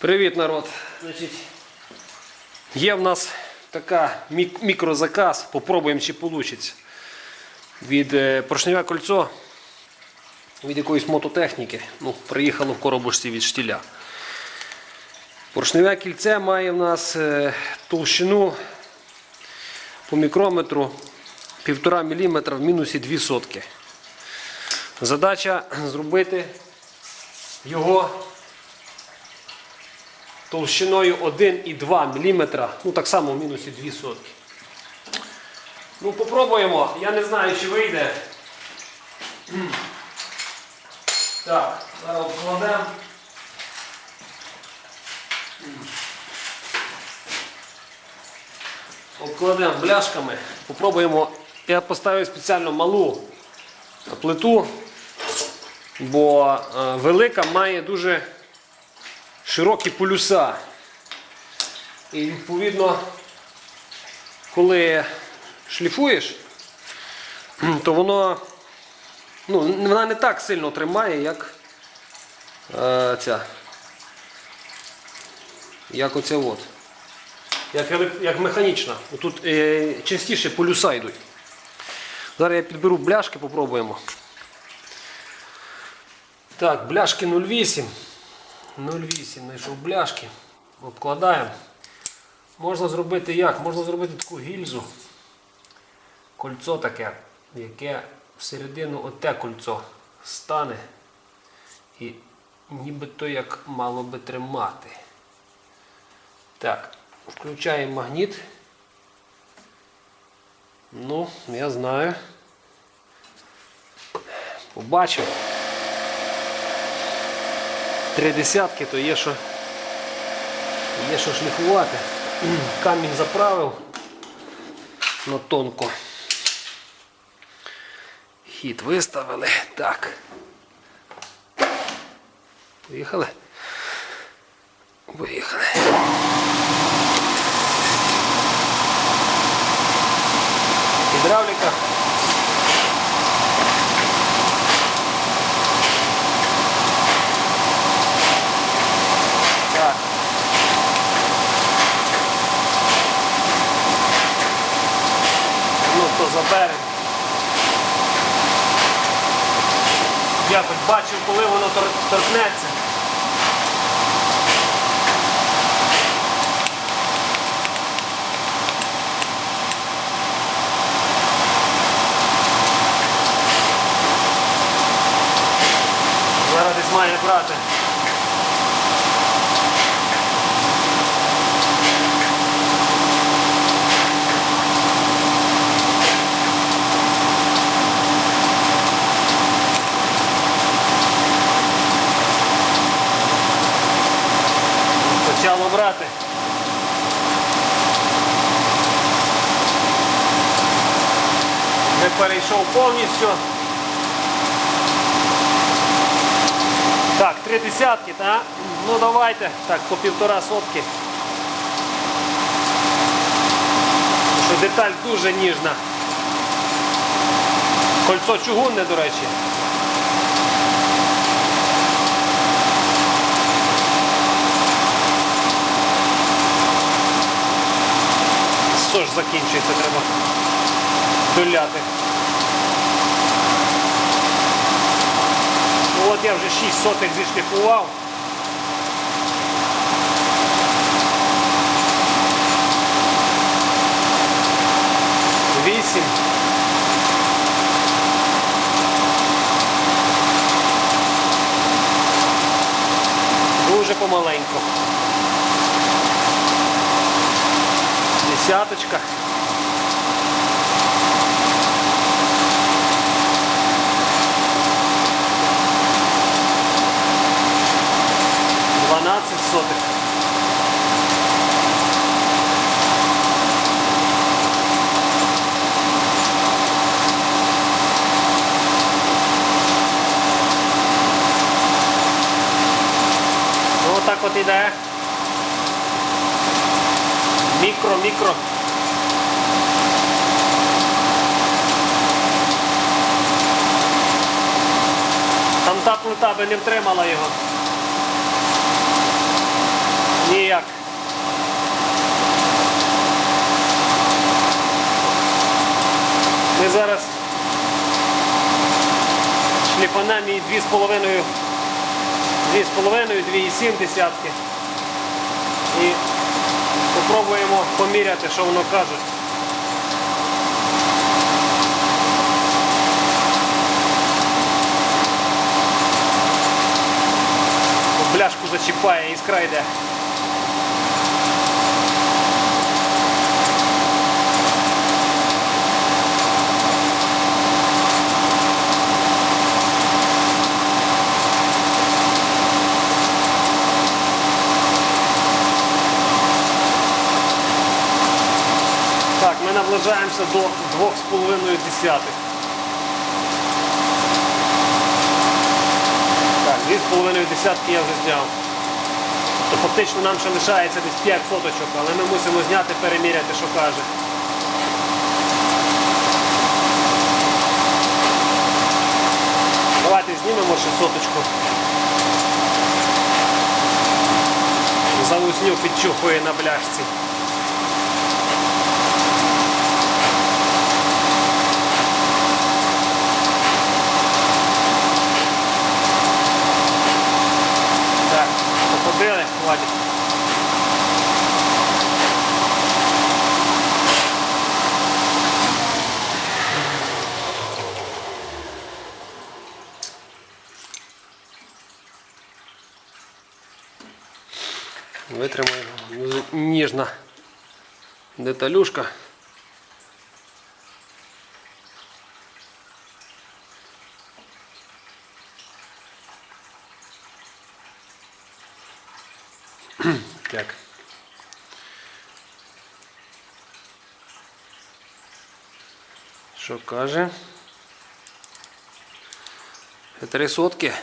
Привіт, народ. Значить, є в нас така мік- мікрозаказ. Попробуємо, чи вийде. Від е, поршневе кольцо від якоїсь мототехніки. Ну, приїхало в коробочці від штіля. Поршневе кільце має в нас е, товщину по мікрометру 1,5 мм в мінусі 2 сотки. Задача зробити його товщиною 1,2 мм, ну так само в мінусі 2 сотки. Ну, попробуємо. Я не знаю, чи вийде. Так, зараз обкладемо. Обкладемо бляшками. Попробуємо. Я поставив спеціально малу плиту, бо е, велика має дуже широкі полюса. І відповідно, коли шліфуєш, то воно ну, вона не так сильно тримає, як е, ця. Як оця от. Як, як механічна. Тут е, частіше полюса йдуть. Зараз я підберу бляшки, попробуємо. Так, бляшки 0,8. 0,8 знайшов бляшки. Обкладаємо. Можна зробити як? Можна зробити таку гільзу. Кольцо таке, яке всередину оте кольцо стане і нібито як мало би тримати. Так, включаємо магніт. Ну, я знаю. Побачив. Три десятки, то є що, є що шліфувати. Камінь заправив на тонко. Хід виставили. Так. Поїхали. Поїхали. Гідравліка. Так. То заберемо. Я хоч бачив, коли воно торкнеться. Зараз десь має брати. Почало брати. Не перейшов повністю. Так, три десятки, так? Ну давайте. Так, по півтора сотки. Що деталь дуже ніжна. Кольцо чугунне, до речі. Що ж закінчується, треба доляти. От я вже 6 сотих зішліфував. Вісім. Дуже помаленько. Десяточка. іде. Мікро, мікро. Там та плита би не втримала його. Ніяк. Ми зараз дві з половиною 2,5, 2,7 десятки. І спробуємо поміряти, що воно каже. Бляшку зачіпає, іскра йде. Так, ми наближаємося до 2,5 десятих. Так, 2,5 десятки я вже зняв. То фактично нам ще лишається десь 5 соточок, але ми мусимо зняти, переміряти, що каже. Давайте знімемо ще соточку. Залусню підчухує на бляшці. Витримаємо Дуже ніжна деталюшка. Так. Що каже? Це Три сотки.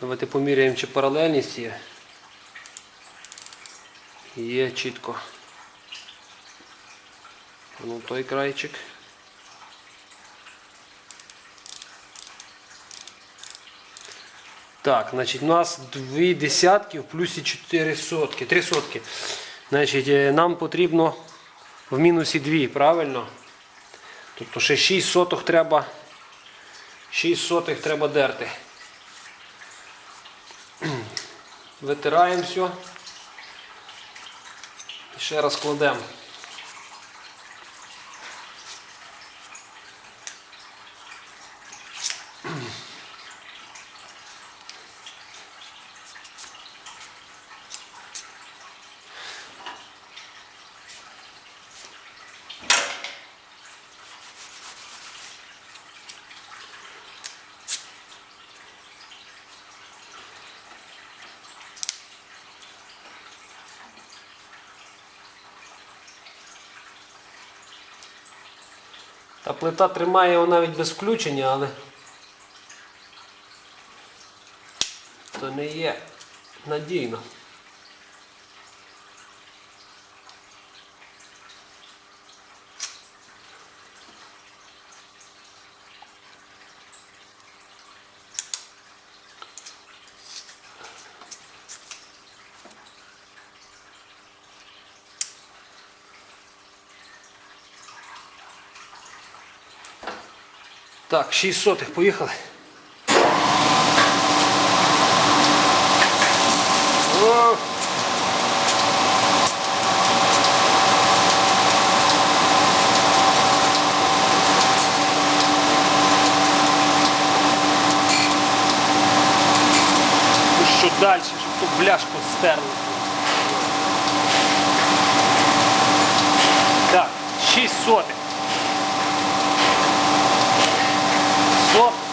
Давайте поміряємо, чи паралельність є. Є чітко. Ну той крайчик. Так, значить, у нас дві десятки в плюсі 4 сотки. 3 сотки. Значить, е, нам потрібно в мінусі 2, правильно? Тобто ще 6 соток треба. 6 сотих треба дерти. Витираємо все. І ще раз кладемо. Та плита тримає його навіть без включення, але то не є надійно. Так, 6 сотих, поїхали. О! Ну що далі, щоб ту бляшку стерли. Так, 6 сотих.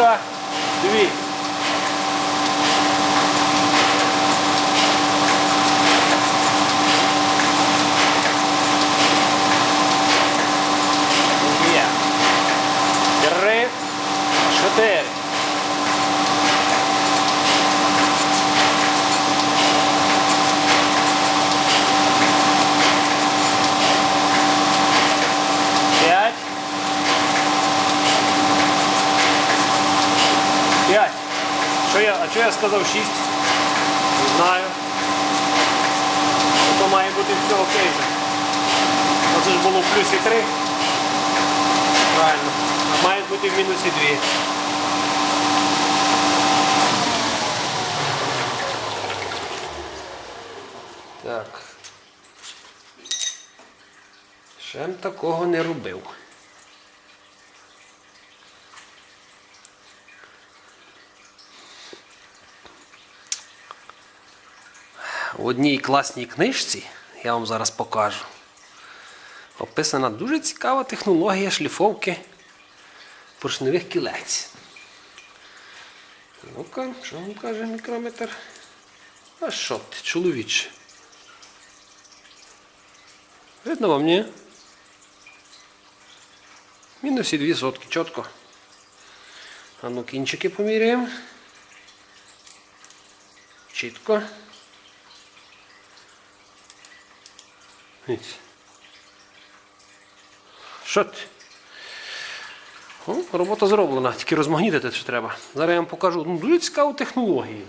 Сотка, дві. Є. Три, чотири. П'ять. П'ять. Що я, сказав шість? Не знаю. То має бути все окей. Оце ж було в плюсі 3. Правильно. А має бути в мінусі 2. Так. Ще такого не робив. В одній класній книжці, я вам зараз покажу, описана дуже цікава технологія шліфовки поршневих кілець. Ну-ка, що вам каже мікрометр? А що ти, чоловіче? Видно вам, ні? Мінусі дві сотки, чітко. А ну кінчики поміряємо. Чітко. Що? О, робота зроблена, тільки розмагнітити що треба. Зараз я вам покажу ну, дуже цікаву технологію.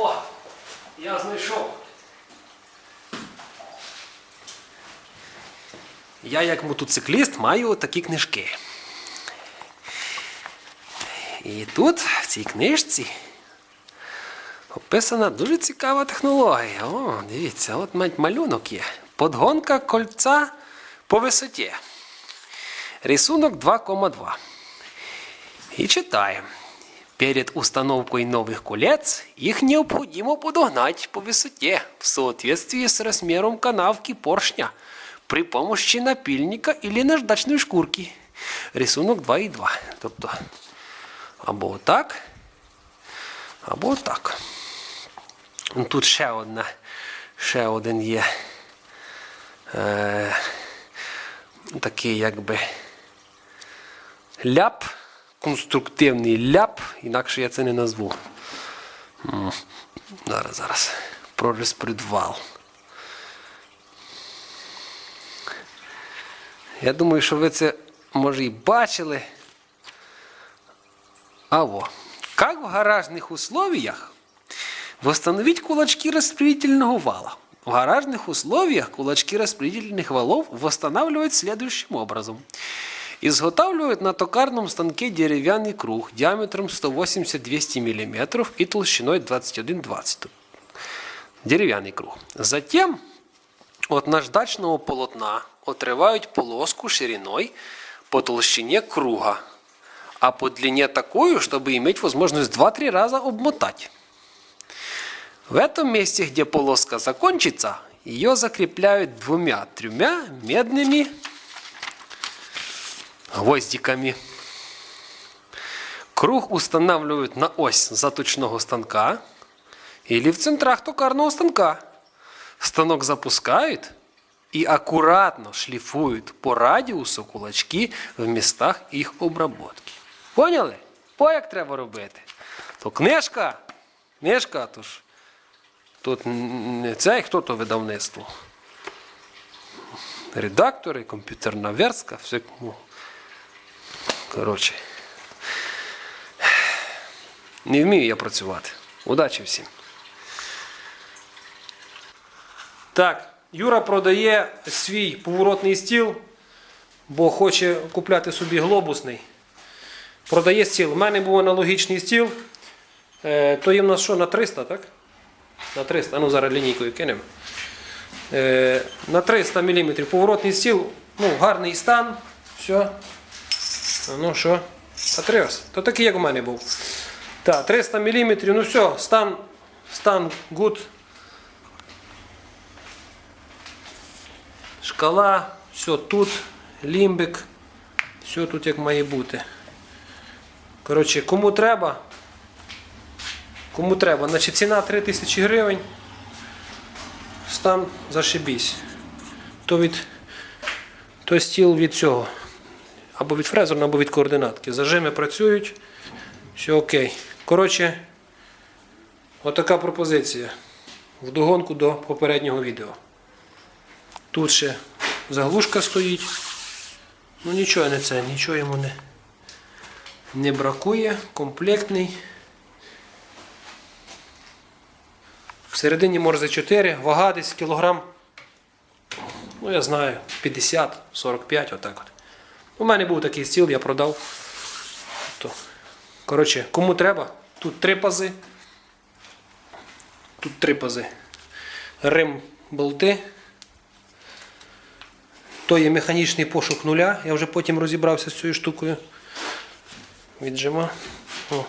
О, я знайшов. Я як мотоцикліст маю такі книжки. І тут, в цій книжці, описана дуже цікава технологія. О, дивіться, от малюнок є. Подгонка кольця по висоті. Рисунок 2,2. И читаем. Перед установкой новых колец их необходимо подогнать по высоте в соответствии с размером канавки поршня при помощи напильника или наждачної шкурки. Рисунок 2,2. Тобто або отак, або отак. Тут ще одна, ще один є е, такий якби ляп, конструктивний ляп, інакше я це не назву. М, Зараз, зараз. Прорезпредвал. Я думаю, що ви це може і бачили. А во. Как в гаражных условиях восстановить кулачки распределительного вала? В гаражных условиях кулачки распределительных валов восстанавливают следующим образом. Изготавливают на токарном станке деревянный круг диаметром 180-200 мм и толщиной 21-20 Дерев'яний круг. Затем от наждачного полотна отрывают полоску шириной по толщине круга, а по длине такую, чтобы иметь возможность 2-3 раза обмотать. В этом месте, где полоска закончится, ее закрепляют двумя-тремя медными гвоздиками. Круг устанавливают на ось заточного станка или в центрах токарного станка. Станок запускают и аккуратно шлифуют по радіусу кулачки в містах їх обработки. Поняли? По як треба робити? То книжка, книжка, то ж тут не цей хто то видавництво. Редактори, комп'ютерна верстка, все. Коротше. Не вмію я працювати. Удачі всім. Так, Юра продає свій поворотний стіл, бо хоче купляти собі глобусний. Продає стіл. У мене був аналогічний стіл. Е, то в нас що, на 300, так? На 300. А ну зараз лінійкою кинемо. Е, на 300 мм поворотний стіл, ну, гарний стан. Все. А Ну що? Патріос. То такий, як у мене був. Так, 300 мм, ну все, стан, стан good. Шкала, все тут, лімбик, все тут як має бути. Коротше, кому треба, Кому треба. Значить, ціна 3000 гривень. Стан зашибісь. То від то стіл від цього. Або від фрезерного, або від координатки. Зажими працюють. Все окей. Коротше, отака пропозиція. Вдогонку до попереднього відео. Тут ще заглушка стоїть. Ну нічого не це, нічого йому не, не бракує. Комплектний. Всередині морзе 4, вага десь кілограм. Ну, я знаю, 50-45, отак от. У мене був такий стіл, я продав. Коротше, кому треба, тут три пази. Тут три пази. Рим болти. То є механічний пошук нуля. Я вже потім розібрався з цією штукою. Віджима. О.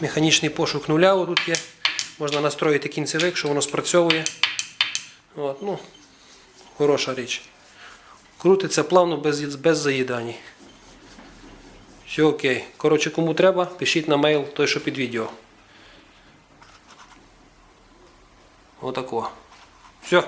Механічний пошук нуля отут є. Можна настроїти кінцевик, що воно спрацьовує. От, ну, хороша річ. Крутиться плавно без, без заїдань. Все окей. Коротше, кому треба, пишіть на мейл той, що під відео. Отако. Все.